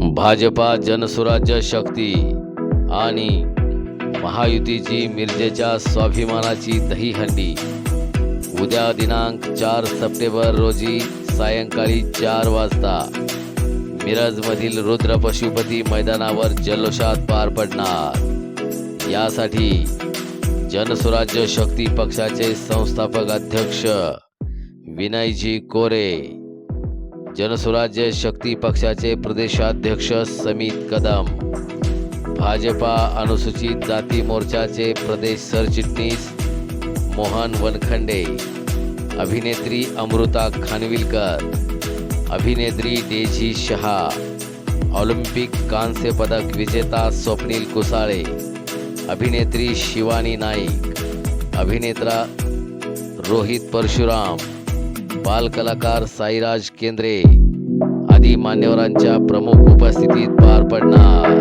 भाजपा जनसुराज्य शक्ती आणि महायुतीची मिरजेच्या स्वाभिमानाची दहीहंडी. उद्या दिनांक चार सप्टेंबर रोजी सायंकाळी चार वाजता मिरजमधील रुद्र पशुपती मैदानावर जल्लोषात पार पडणार. यासाठी जनसुराज्य शक्ती पक्षाचे संस्थापक अध्यक्ष विनयजी कोरे जनसुराज्य शक्ती पक्षाचे प्रदेशाध्यक्ष समित कदम. भाजपा अनुसूचित जाती मोर्चाचे प्रदेश सरचिटणीस मोहन वनखंडे. अभिनेत्री अमृता खानविलकर. अभिनेत्री डेझी शहा. ऑलिम्पिक कांस्य पदक विजेता स्वप्नील कुसाळे. अभिनेत्री शिवानी नाईक. अभिनेत्रा रोहित परशुराम. बालकलाकार साईराज केंद्रे आदी मान्यवरांच्या प्रमुख उपस्थितीत पार पडणार.